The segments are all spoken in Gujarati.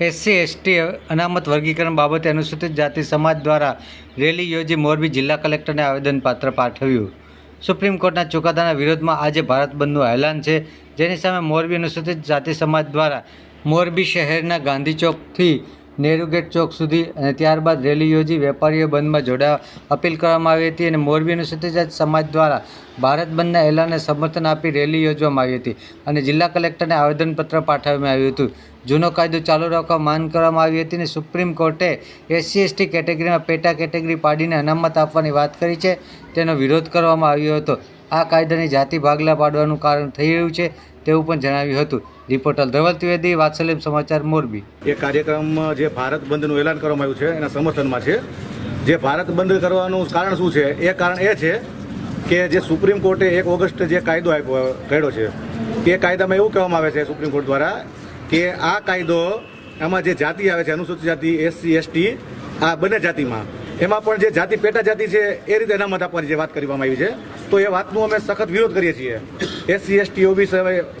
એસસી, એસટી અનામત વર્ગીકરણ બાબતે અનુસૂચિત જાતિ સમાજ દ્વારા રેલી યોજી મોરબી જિલ્લા કલેક્ટરને આવેદનપાત્ર પાઠવ્યું. સુપ્રીમ કોર્ટના ચુકાદાના વિરોધમાં આજે ભારત બંધનું એલાન છે. જેની સામે મોરબી અનુસૂચિત જાતિ સમાજ દ્વારા મોરબી શહેરના ગાંધી ચોકથી નેहरू ગેટ ચોક સુધી અને ત્યારબાદ રેલી યોજી વેપારીઓ બંધમાં જોડાવા અપીલ કરવામાં આવી હતી અને મોરબી અનુસૂચિત સમાજ દ્વારા ભારત બંધના એલાનને સમર્થન આપી રેલી યોજવામાં આવી હતી અને જિલ્લા કલેક્ટરને આવેદનપત્ર પાઠવવામાં આવ્યું હતું. જૂનો કાયદો ચાલુ રાખવા માંગ કરવામાં આવી હતી અને સુપ્રીમ કોર્ટે એસસી એસટી કેટેગરીમાં પેટા કેટેગરી પાડીને અનામત આપવાની વાત કરી છે. તેનો વિરોધ કરવામાં આવ્યો હતો. આ કાયદાની જાતિ ભાગલા પાડવાનું કારણ થઈ રહ્યું છે તેવું પણ જણાવ્યું હતું. રિપોર્ટર ધવલ ત્રિવેદી, વાત્સલ્યમ સમાચાર, મોરબી. એ કાર્યક્રમ જે ભારત બંધનું એલાન કરવામાં આવ્યું છે, એના સમર્થનમાં છે. જે ભારત બંધ કરવાનું કારણ શું છે? એ કારણ એ છે કે જે સુપ્રીમ કોર્ટે એક ઓગસ્ટ જે કાયદો આપ્યો, કાઢ્યો છે તે કાયદામાં એવું કહેવામાં આવે છે સુપ્રીમ કોર્ટ દ્વારા કે આ કાયદો, આમાં જે જાતિ આવે છે, અનુસૂચિત જાતિ, એસસી, એસટી, આ બંને જાતિમાં એમાં પણ જે જાતિ પેટા જાતિ છે, એ રીતે અનામત આપવાની જે વાત કરવામાં આવી છે, તો એ વાતનો અમે સખત વિરોધ કરીએ છીએ. એસસી એસટી ઓબી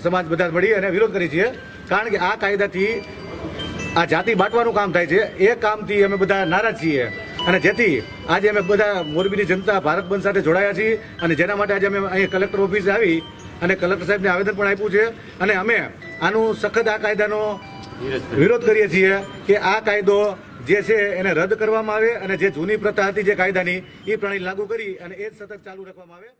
સમાજ બધા મળી અને વિરોધ કરીએ છીએ, કારણ કે આ કાયદાથી આ જાતિ બાંટવાનું કામ થાય છે. એ કામથી અમે બધા નારાજ છીએ. અને જેથી આજે અમે બધા મોરબીની જનતા ભારત બંધ સાથે જોડાયા છીએ અને જેના માટે આજે અમે અહીં કલેક્ટર ઓફિસે આવી અને કલેક્ટર સાહેબને આવેદન પણ આપ્યું છે. અને અમે આનું સખત આ કાયદાનો વિરોધ કરીએ છીએ કે આ કાયદો જે છે એને રદ કરવામાં આવે અને જે જૂની પ્રથા હતી જે કાયદાની એ પ્રણાલી લાગુ કરી અને એ જ સતત ચાલુ રાખવામાં આવે